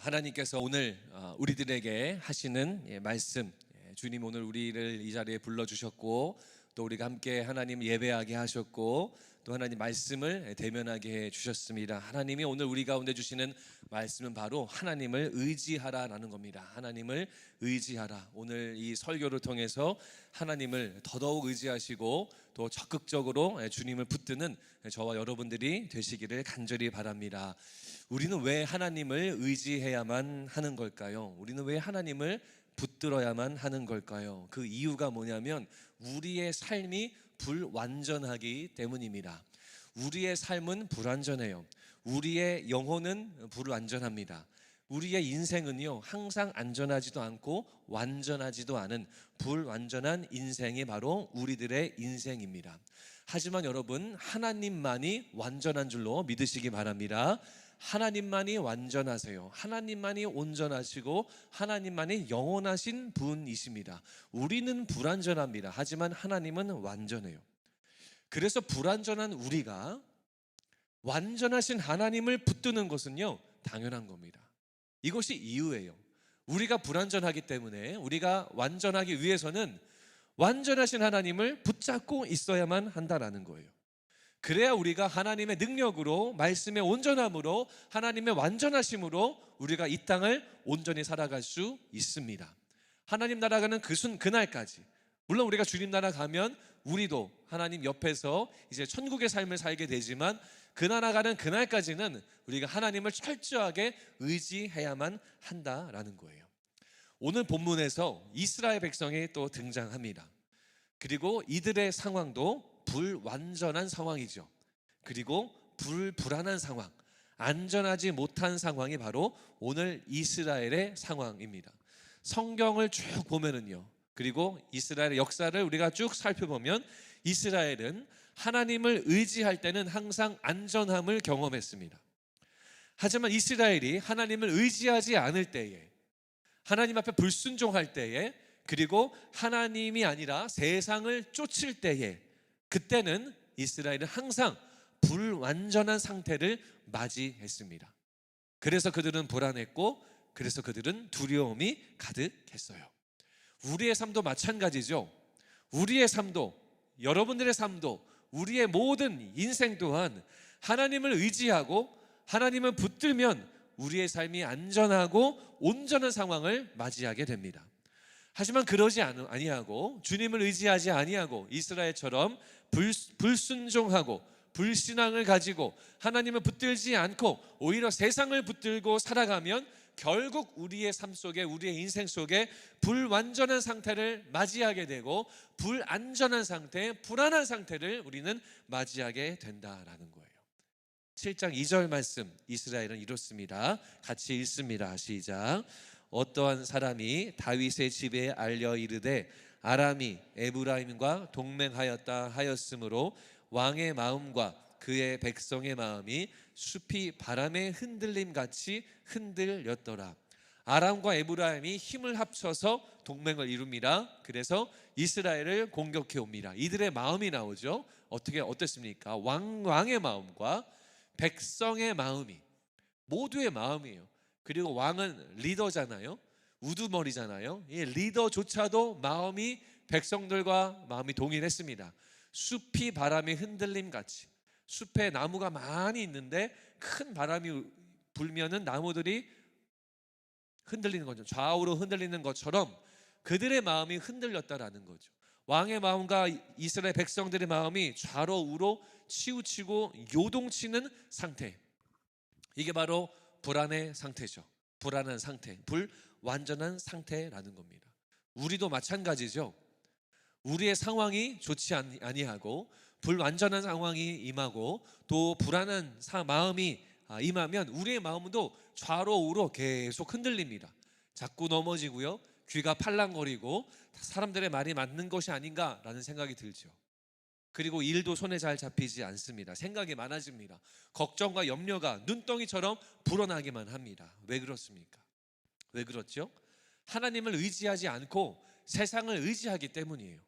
하나님께서 오늘 어, 우리들에게 하시는 예, 말씀. 예, 주님 오늘 우리를 이 자리에 불러 주셨고 또 우리가 함께 하나님 예배하게 하셨고 또 하나님 말씀을 대면하게 해 주셨습니다. 하나님이 오늘 우리 가운데 주시는 말씀은 바로 하나님을 의지하라라는 겁니다. 하나님을 의지하라. 오늘 이 설교를 통해서 하나님을 더더욱 의지하시고 또 적극적으로 주님을 붙드는 저와 여러분들이 되시기를 간절히 바랍니다. 우리는 왜 하나님을 의지해야만 하는 걸까요? 우리는 왜 하나님을 붙들어야만 하는 걸까요? 그 이유가 뭐냐면 우리의 삶이 불완전하기 때문입니다. 우리의 삶은 불완전해요. 우리의 영혼은 불완전합니다. 우리의 인생은요, 항상 안전하지도 않고 완전하지도 않은 불완전한 인생이 바로 우리들의 인생입니다. 하지만 여러분, 하나님만이 완전한 줄로 믿으시기 바랍니다. 하나님만이 완전하세요. 하나님만이 온전하시고 하나님만이 영원하신 분이십니다. 우리는 불완전합니다. 하지만 하나님은 완전해요. 그래서 불완전한 우리가 완전하신 하나님을 붙드는 것은요, 당연한 겁니다. 이것이 이유예요. 우리가 불완전하기 때문에 우리가 완전하기 위해서는 완전하신 하나님을 붙잡고 있어야만 한다라는 거예요. 그래야 우리가 하나님의 능력으로 말씀의 온전함으로 하나님의 완전하심으로 우리가 이 땅을 온전히 살아갈 수 있습니다. 하나님 나라 가는 그 순 그날까지 물론 우리가 주님 나라 가면 우리도 하나님 옆에서 이제 천국의 삶을 살게 되지만 그 나라 가는 그날까지는 우리가 하나님을 철저하게 의지해야만 한다라는 거예요. 오늘 본문에서 이스라엘 백성이 또 등장합니다. 그리고 이들의 상황도 불완전한 상황이죠. 그리고 불불안한 상황, 안전하지 못한 상황이 바로 오늘 이스라엘의 상황입니다. 성경을 쭉 보면은요. 그리고 이스라엘의 역사를 우리가 쭉 살펴보면 이스라엘은 하나님을 의지할 때는 항상 안전함을 경험했습니다. 하지만 이스라엘이 하나님을 의지하지 않을 때에 하나님 앞에 불순종할 때에 그리고 하나님이 아니라 세상을 쫓을 때에 그때는 이스라엘은 항상 불완전한 상태를 맞이했습니다. 그래서 그들은 불안했고 그래서 그들은 두려움이 가득했어요. 우리의 삶도 마찬가지죠. 우리의 삶도 여러분들의 삶도 우리의 모든 인생 또한 하나님을 의지하고 하나님을 붙들면 우리의 삶이 안전하고 온전한 상황을 맞이하게 됩니다. 하지만 그러지 아니하고 주님을 의지하지 아니하고 이스라엘처럼 불, 불순종하고 불신앙을 가지고 하나님을 붙들지 않고 오히려 세상을 붙들고 살아가면 결국 우리의 삶 속에 우리의 인생 속에 불완전한 상태를 맞이하게 되고 불안전한 상태, 불안한 상태를 우리는 맞이하게 된다라는 거예요. 7장 2절 말씀 이스라엘은 이렇습니다. 같이 읽습니다. 시작. 어떠한 사람이 다윗의 집에 알려 이르되 아람이 에브라임과 동맹하였다 하였으므로 왕의 마음과 그의 백성의 마음이 숲이 바람에 흔들림 같이 흔들렸더라. 아람과 에브라임이 힘을 합쳐서 동맹을 이룹니다. 그래서 이스라엘을 공격해 옵니다. 이들의 마음이 나오죠. 어떻게 어떻습니까? 왕 왕의 마음과 백성의 마음이 모두의 마음이에요. 그리고 왕은 리더잖아요. 우두머리잖아요. 이 리더조차도 마음이 백성들과 마음이 동일했습니다. 숲이 바람에 흔들림 같이 숲에 나무가 많이 있는데 큰 바람이 불면은 나무들이 흔들리는 거죠. 좌우로 흔들리는 것처럼 그들의 마음이 흔들렸다라는 거죠. 왕의 마음과 이스라엘 백성들의 마음이 좌로 우로 치우치고 요동치는 상태. 이게 바로 불안의 상태죠. 불안한 상태, 불 완전한 상태라는 겁니다. 우리도 마찬가지죠. 우리의 상황이 좋지 아니하고 불완전한 상황이 임하고 또 불안한 마음이 아, 임하면 우리의 마음도 좌로 우로 계속 흔들립니다. 자꾸 넘어지고요. 귀가 팔랑거리고 사람들의 말이 맞는 것이 아닌가라는 생각이 들죠. 그리고 일도 손에 잘 잡히지 않습니다. 생각이 많아집니다. 걱정과 염려가 눈덩이처럼 불어나기만 합니다. 왜 그렇습니까? 왜 그렇죠? 하나님을 의지하지 않고 세상을 의지하기 때문이에요.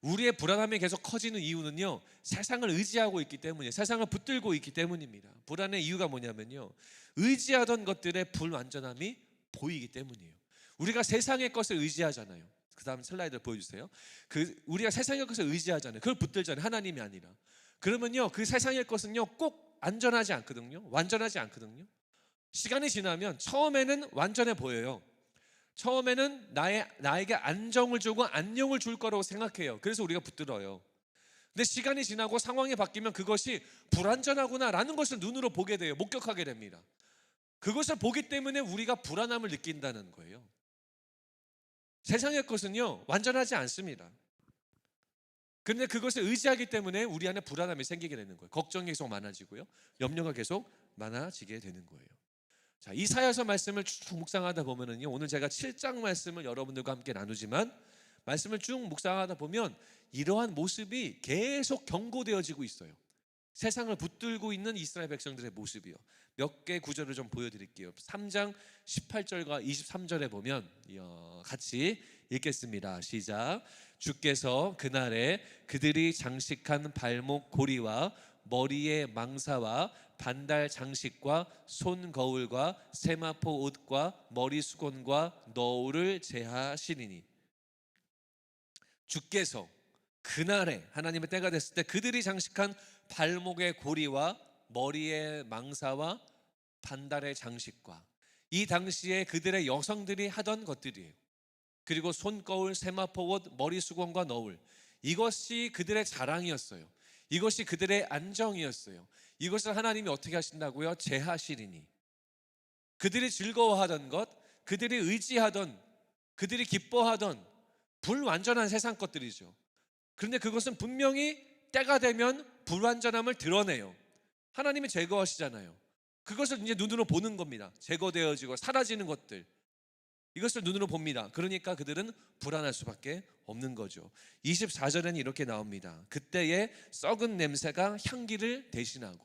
우리의 불안함이 계속 커지는 이유는요. 세상을 의지하고 있기 때문이에요. 세상을 붙들고 있기 때문입니다. 불안의 이유가 뭐냐면요. 의지하던 것들의 불완전함이 보이기 때문이에요. 우리가 세상의 것을 의지하잖아요. 그 다음 슬라이드 보여주세요. 그 우리가 세상의 것을 의지하잖아요. 그걸 붙들잖아요. 하나님이 아니라. 그러면요, 그 세상의 것은요 꼭 안전하지 않거든요. 완전하지 않거든요. 시간이 지나면 처음에는 완전해 보여요. 처음에는 나의 나에게 안정을 주고 안녕을 줄 거라고 생각해요. 그래서 우리가 붙들어요. 근데 시간이 지나고 상황이 바뀌면 그것이 불안전하구나라는 것을 눈으로 보게 돼요. 목격하게 됩니다. 그것을 보기 때문에 우리가 불안함을 느낀다는 거예요. 세상의 것은요, 완전하지 않습니다. 그런데 그것을 의지하기 때문에 우리 안에 불안함이 생기게 되는 거예요. 걱정이 계속 많아지고요. 염려가 계속 많아지게 되는 거예요. 자, 이사야서 말씀을 쭉 묵상하다 보면은요. 오늘 제가 7장 말씀을 여러분들과 함께 나누지만 말씀을 쭉 묵상하다 보면 이러한 모습이 계속 경고되어지고 있어요. 세상을 붙들고 있는 이스라엘 백성들의 모습이요. 몇 개 구절을 좀 보여드릴게요. 3장 18절과 23절에 보면 어, 같이 읽겠습니다. 시작. 주께서 그날에 그들이 장식한 발목 고리와 머리의 망사와 반달 장식과 손 거울과 세마포 옷과 머리 수건과 너울을 제하시리니 주께서 그날에 하나님의 때가 됐을 때 그들이 장식한 발목의 고리와 머리의 망사와 반달의 장식과 이 당시에 그들의 여성들이 하던 것들이에요. 그리고 손거울, 세마포 옷, 머리 수건과 너울 이것이 그들의 자랑이었어요. 이것이 그들의 안정이었어요. 이것을 하나님이 어떻게 하신다고요? 제하시리니 그들이 즐거워하던 것, 그들이 의지하던, 그들이 기뻐하던 불완전한 세상 것들이죠. 그런데 그것은 분명히 때가 되면 불완전함을 드러내요. 하나님이 제거하시잖아요. 그것을 이제 눈으로 보는 겁니다. 제거되어지고 사라지는 것들. 이것을 눈으로 봅니다. 그러니까 그들은 불안할 수밖에 없는 거죠. 24절에는 이렇게 나옵니다. 그때의 썩은 냄새가 향기를 대신하고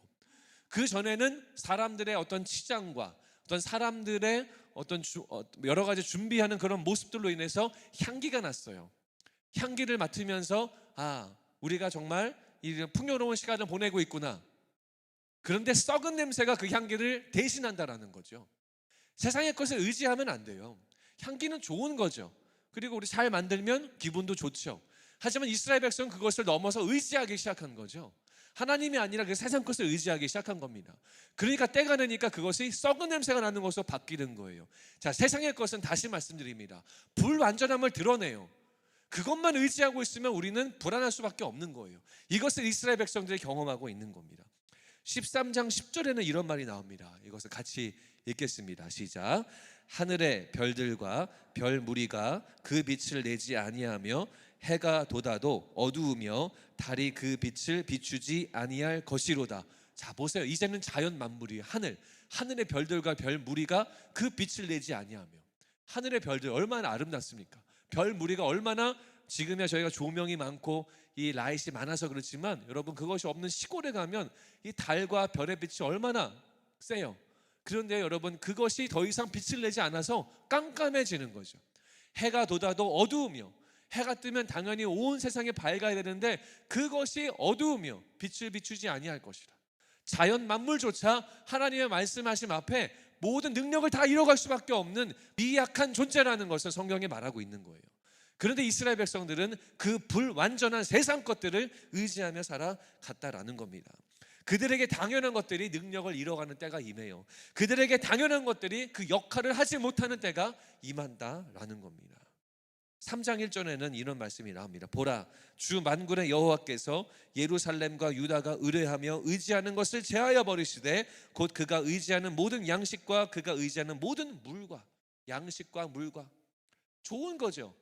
그 전에는 사람들의 어떤 치장과 어떤 사람들의 어떤 주, 어, 여러 가지 준비하는 그런 모습들로 인해서 향기가 났어요. 향기를 맡으면서 아 우리가 정말 이 풍요로운 시간을 보내고 있구나. 그런데 썩은 냄새가 그 향기를 대신한다라는 거죠. 세상의 것을 의지하면 안 돼요. 향기는 좋은 거죠. 그리고 우리 잘 만들면 기분도 좋죠. 하지만 이스라엘 백성은 그것을 넘어서 의지하기 시작한 거죠. 하나님이 아니라 그 세상 것을 의지하기 시작한 겁니다. 그러니까 때가 되니까 그것이 썩은 냄새가 나는 것으로 바뀌는 거예요. 자, 세상의 것은 다시 말씀드립니다. 불완전함을 드러내요. 그것만 의지하고 있으면 우리는 불안할 수밖에 없는 거예요. 이것을 이스라엘 백성들이 경험하고 있는 겁니다. 13장 10절에는 이런 말이 나옵니다. 이것을 같이 읽겠습니다. 시작. 하늘의 별들과 별 무리가 그 빛을 내지 아니하며 해가 돋아도 어두우며 달이 그 빛을 비추지 아니할 것이로다. 자 보세요. 이제는 자연 만물이 하늘 하늘의 별들과 별 무리가 그 빛을 내지 아니하며 하늘의 별들 얼마나 아름답습니까? 별 무리가 얼마나 지금이야 저희가 조명이 많고 이 라이트이 많아서 그렇지만 여러분 그것이 없는 시골에 가면 이 달과 별의 빛이 얼마나 세요. 그런데 여러분 그것이 더 이상 빛을 내지 않아서 깜깜해지는 거죠. 해가 돋아도 어두우며 해가 뜨면 당연히 온 세상이 밝아야 되는데 그것이 어두우며 빛을 비추지 아니할 것이라. 자연 만물조차 하나님의 말씀하심 앞에 모든 능력을 다 잃어갈 수밖에 없는 미약한 존재라는 것을 성경에 말하고 있는 거예요. 그런데 이스라엘 백성들은 그 불완전한 세상 것들을 의지하며 살아갔다라는 겁니다. 그들에게 당연한 것들이 능력을 잃어가는 때가 임해요. 그들에게 당연한 것들이 그 역할을 하지 못하는 때가 임한다라는 겁니다. 3장 1절에는 이런 말씀이 나옵니다. 보라, 주 만군의 여호와께서 예루살렘과 유다가 의뢰하며 의지하는 것을 제하여 버리시되 곧 그가 의지하는 모든 양식과 그가 의지하는 모든 물과 양식과 물과 좋은 거죠.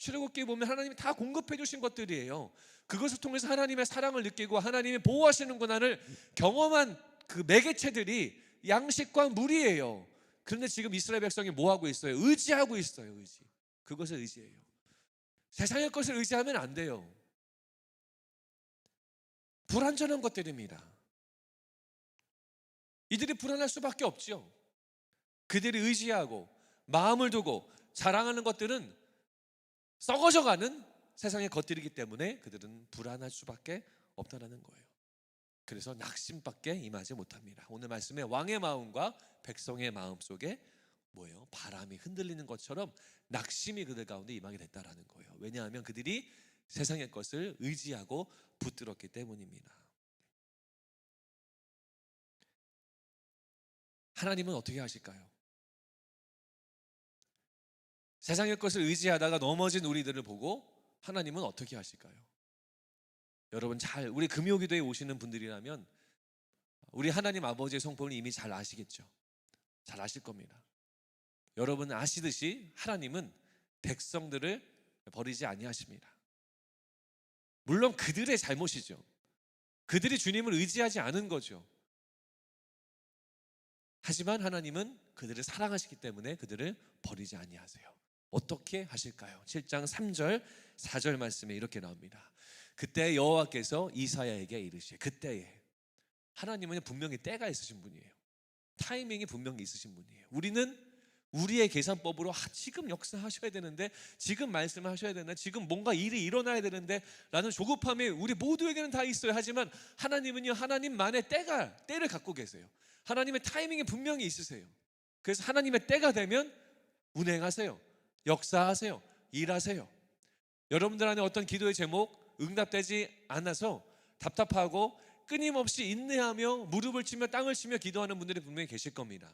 출애굽기 보면 하나님이 다 공급해 주신 것들이에요. 그것을 통해서 하나님의 사랑을 느끼고 하나님이 보호하시는 고난을 경험한 그 매개체들이 양식과 물이에요. 그런데 지금 이스라엘 백성이 뭐 하고 있어요? 의지하고 있어요. 의지. 그것을 의지해요. 세상의 것을 의지하면 안 돼요. 불안전한 것들입니다. 이들이 불안할 수밖에 없죠. 그들이 의지하고 마음을 두고 자랑하는 것들은 썩어져 가는 세상의 것들이기 때문에 그들은 불안할 수밖에 없다라는 거예요. 그래서 낙심밖에 임하지 못합니다. 오늘 말씀에 왕의 마음과 백성의 마음 속에 뭐예요? 바람이 흔들리는 것처럼 낙심이 그들 가운데 임하게 됐다라는 거예요. 왜냐하면 그들이 세상의 것을 의지하고 붙들었기 때문입니다. 하나님은 어떻게 하실까요? 세상의 것을 의지하다가 넘어진 우리들을 보고 하나님은 어떻게 하실까요? 여러분 잘 우리 금요 기도에 오시는 분들이라면 우리 하나님 아버지의 성품을 이미 잘 아시겠죠. 잘 아실 겁니다. 여러분 아시듯이 하나님은 백성들을 버리지 아니하십니다. 물론 그들의 잘못이죠. 그들이 주님을 의지하지 않은 거죠. 하지만 하나님은 그들을 사랑하시기 때문에 그들을 버리지 아니하세요. 어떻게 하실까요? 7장 3절 4절 말씀에 이렇게 나옵니다. 그때 여호와께서 이사야에게 이르시되 그때에 하나님은 분명히 때가 있으신 분이에요. 타이밍이 분명히 있으신 분이에요. 우리는 우리의 계산법으로 아, 지금 역사하셔야 되는데 지금 말씀하셔야 되나 지금 뭔가 일이 일어나야 되는데 라는 조급함이 우리 모두에게는 다 있어요. 하지만 하나님은요 하나님만의 때가 때를 갖고 계세요. 하나님의 타이밍이 분명히 있으세요. 그래서 하나님의 때가 되면 운행하세요. 역사하세요. 일하세요. 여러분들 안에 어떤 기도의 제목 응답되지 않아서 답답하고 끊임없이 인내하며 무릎을 치며 땅을 치며 기도하는 분들이 분명히 계실 겁니다.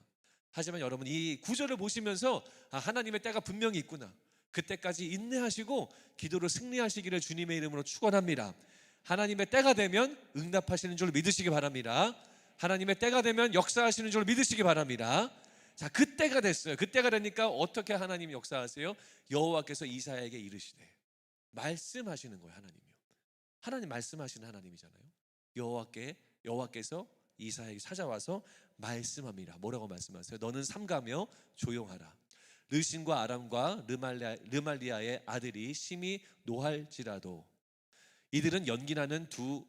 하지만 여러분 이 구절을 보시면서 아, 하나님의 때가 분명히 있구나. 그때까지 인내하시고 기도로 승리하시기를 주님의 이름으로 축원합니다. 하나님의 때가 되면 응답하시는 줄 믿으시기 바랍니다. 하나님의 때가 되면 역사하시는 줄 믿으시기 바랍니다. 자, 그때가 됐어요. 그때가 되니까 어떻게 하나님이 역사하세요? 여호와께서 이사야에게 이르시되 말씀하시는 거예요, 하나님이요. 하나님 말씀하시는 하나님이잖아요. 여호와께 여호와께서 이사야에게 찾아와서 말씀합니다. 뭐라고 말씀하세요? 너는 삼가며 조용하라. 르신과 아람과 르말리아, 르말리아의 아들이 심히 노할지라도 이들은 연기나는 두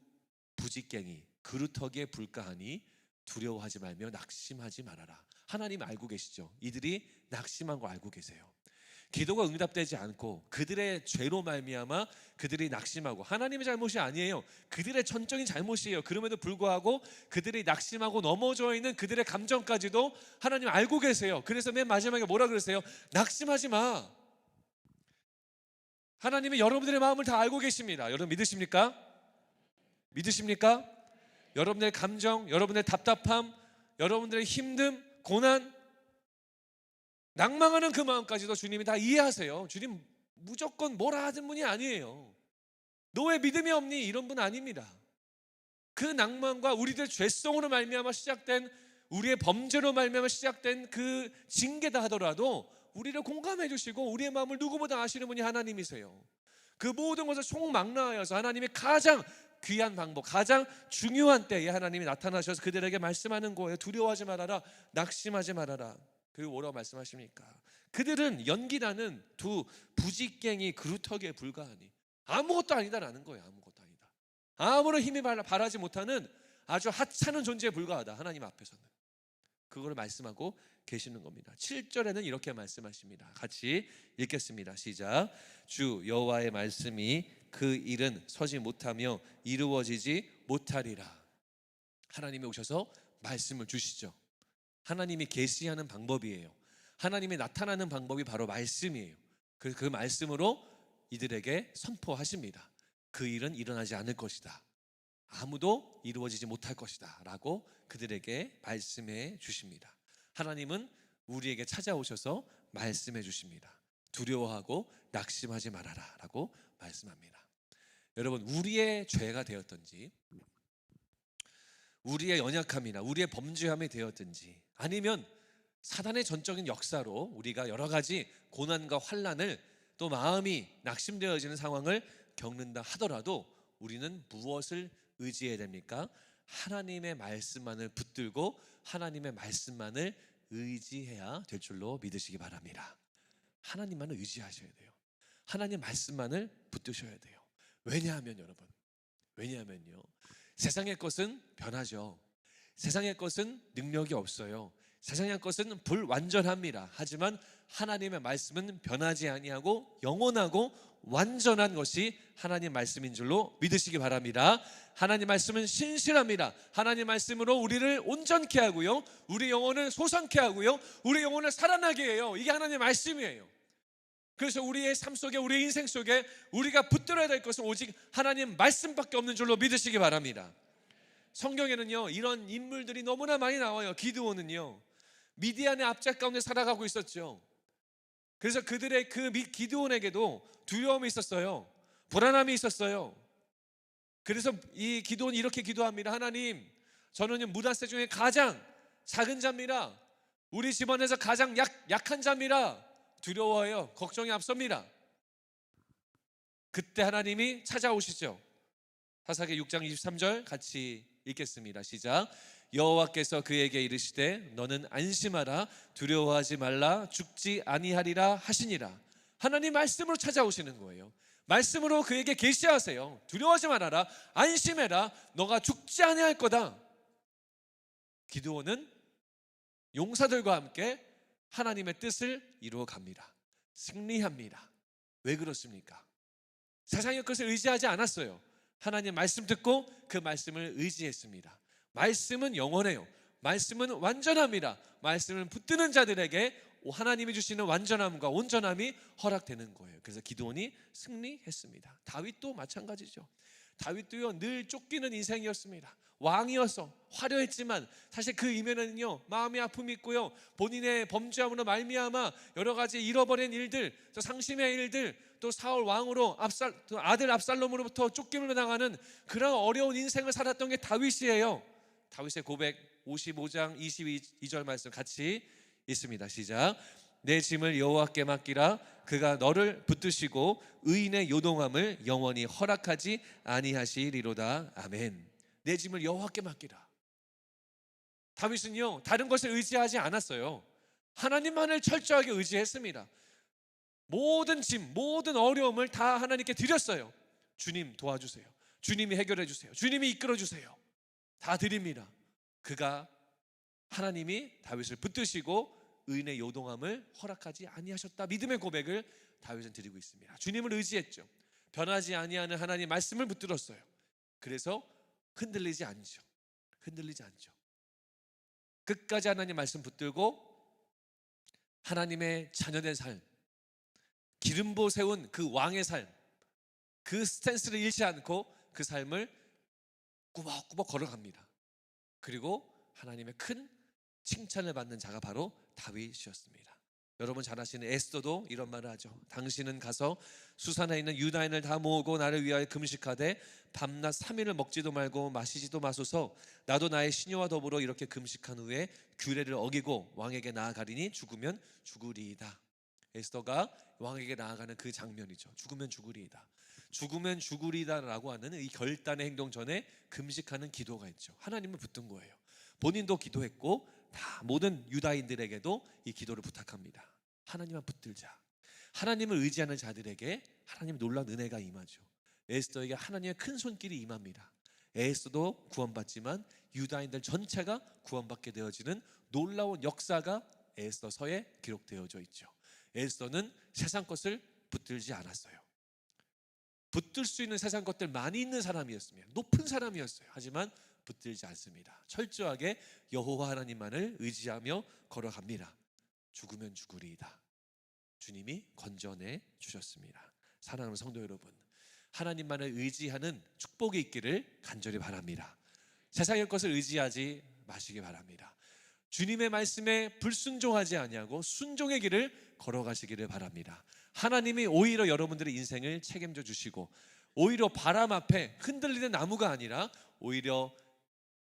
부직갱이 그루터기에 불가하니 두려워하지 말며 낙심하지 말아라. 하나님 알고 계시죠? 이들이 낙심한 거 알고 계세요. 기도가 응답되지 않고 그들의 죄로 말미암아 그들이 낙심하고 하나님의 잘못이 아니에요. 그들의 전적인 잘못이에요. 그럼에도 불구하고 그들이 낙심하고 넘어져 있는 그들의 감정까지도 하나님 알고 계세요. 그래서 맨 마지막에 뭐라 그러세요? 낙심하지 마. 하나님이 여러분들의 마음을 다 알고 계십니다. 여러분 믿으십니까? 믿으십니까? 여러분의 감정, 여러분의 답답함, 여러분들의 힘듦, 고난, 낭망하는 그 마음까지도 주님이 다 이해하세요. 주님 무조건 뭐라 하는 분이 아니에요. 너왜 믿음이 없니? 이런 분 아닙니다. 그 낭만과 우리들 죄성으로 말미암아 시작된 우리의 범죄로 말미암아 시작된 그 징계다 하더라도 우리를 공감해 주시고 우리의 마음을 누구보다 아시는 분이 하나님이세요. 그 모든 것을 총망라하여서 하나님이 가장 귀한 방법, 가장 중요한 때에 하나님이 나타나셔서 그들에게 말씀하는 거예요. 두려워하지 말아라, 낙심하지 말아라. 그리고 뭐라고 말씀하십니까? 그들은 연기나는 두 부직갱이 그루터기에 불과하니 아무것도 아니다라는 거예요. 아무것도 아니다. 아무런 힘이 바라지 못하는 아주 하찮은 존재에 불과하다. 하나님 앞에서는. 그걸 말씀하고 계시는 겁니다. 7절에는 이렇게 말씀하십니다. 같이 읽겠습니다. 시작. 주 여호와의 말씀이 그 일은 서지 못하며 이루어지지 못하리라. 하나님이 오셔서 말씀을 주시죠. 하나님이 계시하는 방법이에요. 하나님이 나타나는 방법이 바로 말씀이에요. 그, 그 말씀으로 이들에게 선포하십니다. 그 일은 일어나지 않을 것이다. 아무도 이루어지지 못할 것이다. 라고 그들에게 말씀해 주십니다. 하나님은 우리에게 찾아오셔서 말씀해 주십니다. 두려워하고 낙심하지 말아라. 라고 말씀합니다. 여러분, 우리의 죄가 되었던지, 우리의 연약함이나 우리의 범죄함이 되었든지, 아니면 사단의 전적인 역사로 우리가 여러 가지 고난과 환란을 또 마음이 낙심되어지는 상황을 겪는다 하더라도 우리는 무엇을 의지해야 됩니까? 하나님의 말씀만을 붙들고 하나님의 말씀만을 의지해야 될 줄로 믿으시기 바랍니다. 하나님만을 의지하셔야 돼요. 하나님 말씀만을 붙드셔야 돼요. 왜냐하면 여러분, 왜냐하면요. 세상의 것은 변하죠. 세상의 것은 능력이 없어요. 세상의 것은 불완전합니다. 하지만 하나님의 말씀은 변하지 아니하고 영원하고 완전한 것이 하나님 말씀인 줄로 믿으시기 바랍니다. 하나님 말씀은 신실합니다. 하나님 말씀으로 우리를 온전케 하고요. 우리 영혼을 소성케 하고요. 우리 영혼을 살아나게 해요. 이게 하나님 말씀이에요. 그래서 우리의 삶 속에 우리 인생 속에 우리가 붙들어야 될 것은 오직 하나님 말씀밖에 없는 줄로 믿으시기 바랍니다. 성경에는요 이런 인물들이 너무나 많이 나와요. 기드온은요 미디안의 압작 가운데 살아가고 있었죠. 그래서 그들의 그 미- 기드온에게도 두려움이 있었어요. 불안함이 있었어요. 그래서 이 기도는 이렇게 기도합니다. 하나님, 저는 무다세 중에 가장 작은 자입니다. 우리 집안에서 가장 약, 약한 자입니다. 두려워해요. 걱정이 앞섭니다. 그때 하나님이 찾아오시죠. 사사기 6장 23절 같이 읽겠습니다. 시작. 여호와께서 그에게 이르시되 너는 안심하라 두려워하지 말라 죽지 아니하리라 하시니라. 하나님 말씀으로 찾아오시는 거예요. 말씀으로 그에게 계시하세요. 두려워하지 말아라. 안심해라. 너가 죽지 아니할 거다. 기드온은 용사들과 함께 하나님의 뜻을 이루어 갑니다. 승리합니다. 왜 그렇습니까? 세상의 것을 의지하지 않았어요. 하나님 말씀 듣고 그 말씀을 의지했습니다. 말씀은 영원해요. 말씀은 완전합니다. 말씀을 붙드는 자들에게 하나님이 주시는 완전함과 온전함이 허락되는 거예요. 그래서 기도원이 승리했습니다. 다윗도 마찬가지죠. 다윗도요 늘 쫓기는 인생이었습니다. 왕이어서 화려했지만 사실 그 이면에는요 마음의 아픔이 있고요 본인의 범죄함으로 말미암아 여러 가지 잃어버린 일들 또 상심의 일들 또 사울 왕으로 압살 또 아들 압살롬으로부터 쫓김을 당하는 그런 어려운 인생을 살았던 게 다윗이에요. 다윗의 고백 55장 22절 말씀 같이 있습니다. 시작. 내 짐을 여호와께 맡기라 그가 너를 붙드시고 의인의 요동함을 영원히 허락하지 아니하시리로다. 아멘. 내 짐을 여호와께 맡기라. 다윗은요 다른 것을 의지하지 않았어요. 하나님만을 철저하게 의지했습니다. 모든 짐, 모든 어려움을 다 하나님께 드렸어요. 주님 도와주세요. 주님이 해결해 주세요. 주님이 이끌어 주세요. 다 드립니다. 그가 하나님이 다윗을 붙드시고 의인의 요동함을 허락하지 아니하셨다. 믿음의 고백을 다윗은 드리고 있습니다. 주님을 의지했죠. 변하지 아니하는 하나님 말씀을 붙들었어요. 그래서 흔들리지 않죠. 흔들리지 않죠. 끝까지 하나님 말씀 붙들고 하나님의 자녀된 삶, 기름보 세운 그 왕의 삶, 그 스탠스를 잃지 않고 그 삶을 꾸벅꾸벅 걸어갑니다. 그리고 하나님의 큰 칭찬을 받는 자가 바로 다윗이었습니다. 여러분 잘 아시는 에스더도 이런 말을 하죠. 당신은 가서 수산에 있는 유다인을 다 모으고 나를 위하여 금식하되 밤낮 3일을 먹지도 말고 마시지도 마소서 나도 나의 시녀와 더불어 이렇게 금식한 후에 규례를 어기고 왕에게 나아가리니 죽으면 죽으리이다. 에스더가 왕에게 나아가는 그 장면이죠. 죽으면 죽으리이다. 죽으면 죽으리다라고 하는 이 결단의 행동 전에 금식하는 기도가 있죠. 하나님을 붙든 거예요. 본인도 기도했고 다 모든 유다인들에게도 이 기도를 부탁합니다. 하나님만 붙들자. 하나님을 의지하는 자들에게 하나님 놀라운 은혜가 임하죠. 에스더에게 하나님의 큰 손길이 임합니다. 에스더도 구원받지만 유다인들 전체가 구원받게 되어지는 놀라운 역사가 에스더서에 기록되어져 있죠. 에스더는 세상 것을 붙들지 않았어요. 붙들 수 있는 세상 것들 많이 있는 사람이었습니다. 높은 사람이었어요. 하지만 붙들지 않습니다. 철저하게 여호와 하나님만을 의지하며 걸어갑니다. 죽으면 죽으리이다. 주님이 건져내 주셨습니다. 사랑하는 성도 여러분, 하나님만을 의지하는 축복이 있기를 간절히 바랍니다. 세상의 것을 의지하지 마시기 바랍니다. 주님의 말씀에 불순종하지 아니하고 순종의 길을 걸어가시기를 바랍니다. 하나님이 오히려 여러분들의 인생을 책임져 주시고 오히려 바람 앞에 흔들리는 나무가 아니라 오히려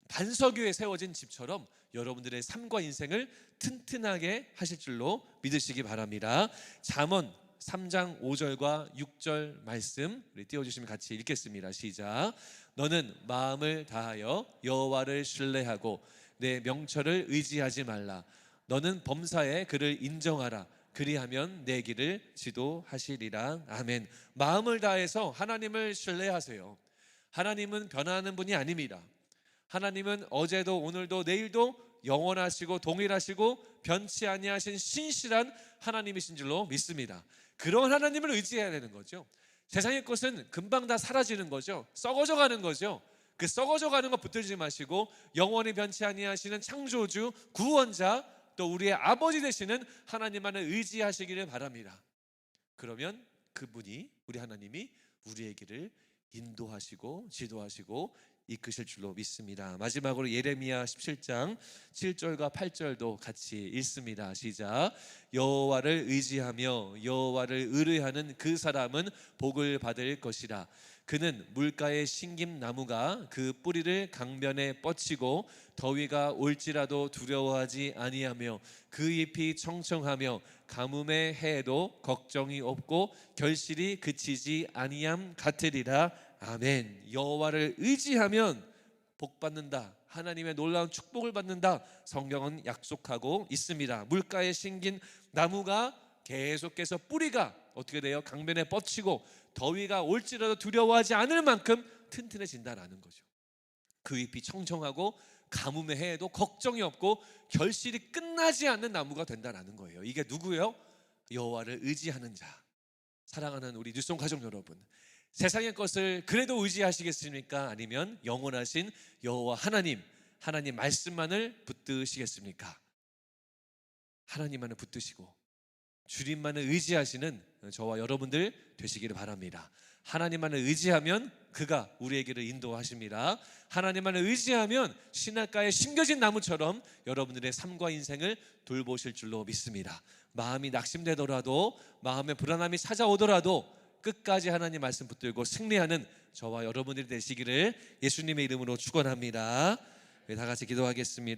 반석 위에 세워진 집처럼 여러분들의 삶과 인생을 튼튼하게 하실 줄로 믿으시기 바랍니다. 잠언 3장 5절과 6절 말씀 우리 띄워 주시면 같이 읽겠습니다. 시작. 너는 마음을 다하여 여호와를 신뢰하고 내 명철을 의지하지 말라. 너는 범사에 그를 인정하라. 그리하면 내 길을 지도하시리라. 아멘. 마음을 다해서 하나님을 신뢰하세요. 하나님은 변하는 분이 아닙니다. 하나님은 어제도 오늘도 내일도 영원하시고 동일하시고 변치 아니하신 신실한 하나님이신 줄로 믿습니다. 그런 하나님을 의지해야 되는 거죠. 세상의 것은 금방 다 사라지는 거죠. 썩어져 가는 거죠. 그 썩어져 가는 거 붙들지 마시고 영원히 변치 아니하시는 창조주, 구원자, 또 우리의 아버지 되시는 하나님만을 의지하시기를 바랍니다. 그러면 그분이 우리 하나님이 우리의 길을 인도하시고 지도하시고 이끄실 줄로 믿습니다. 마지막으로 예레미야 17장 7절과 8절도 같이 읽습니다. 시작. 여호와를 의지하며 여호와를 의뢰하는 그 사람은 복을 받을 것이라. 그는 물가에 심긴 나무가 그 뿌리를 강변에 뻗치고 더위가 올지라도 두려워하지 아니하며 그 잎이 청청하며 가뭄의 해에도 걱정이 없고 결실이 그치지 아니함 같으리라 아멘 여호와를 의지하면 복 받는다 하나님의 놀라운 축복을 받는다 성경은 약속하고 있습니다 물가에 심긴 나무가 계속해서 뿌리가 어떻게 돼요 강변에 뻗치고 더위가 올지라도 두려워하지 않을 만큼 튼튼해진다라는 거죠 그 잎이 청청하고 가뭄의 해에도 걱정이 없고 결실이 끝나지 않는 나무가 된다라는 거예요. 이게 누구요? 여호와를 의지하는 자. 사랑하는 우리 뉴송 가족 여러분. 세상의 것을 그래도 의지하시겠습니까? 아니면 영원하신 여호와 하나님, 하나님 말씀만을 붙드시겠습니까? 하나님만을 붙드시고 주님만을 의지하시는 저와 여러분들 되시기를 바랍니다. 하나님만을 의지하면 그가 길을 인도하십니다. 하나님만을 의지하면 신학가에 심겨진 나무처럼 여러분들의 삶과 인생을 돌보실 줄로 믿습니다. 마음이 낙심되더라도 마음에 불안함이 찾아오더라도 끝까지 하나님 말씀 붙들고 승리하는 저와 여러분들이 되시기를 예수님의 이름으로 축원합니다. 네, 다 같이 기도하겠습니다.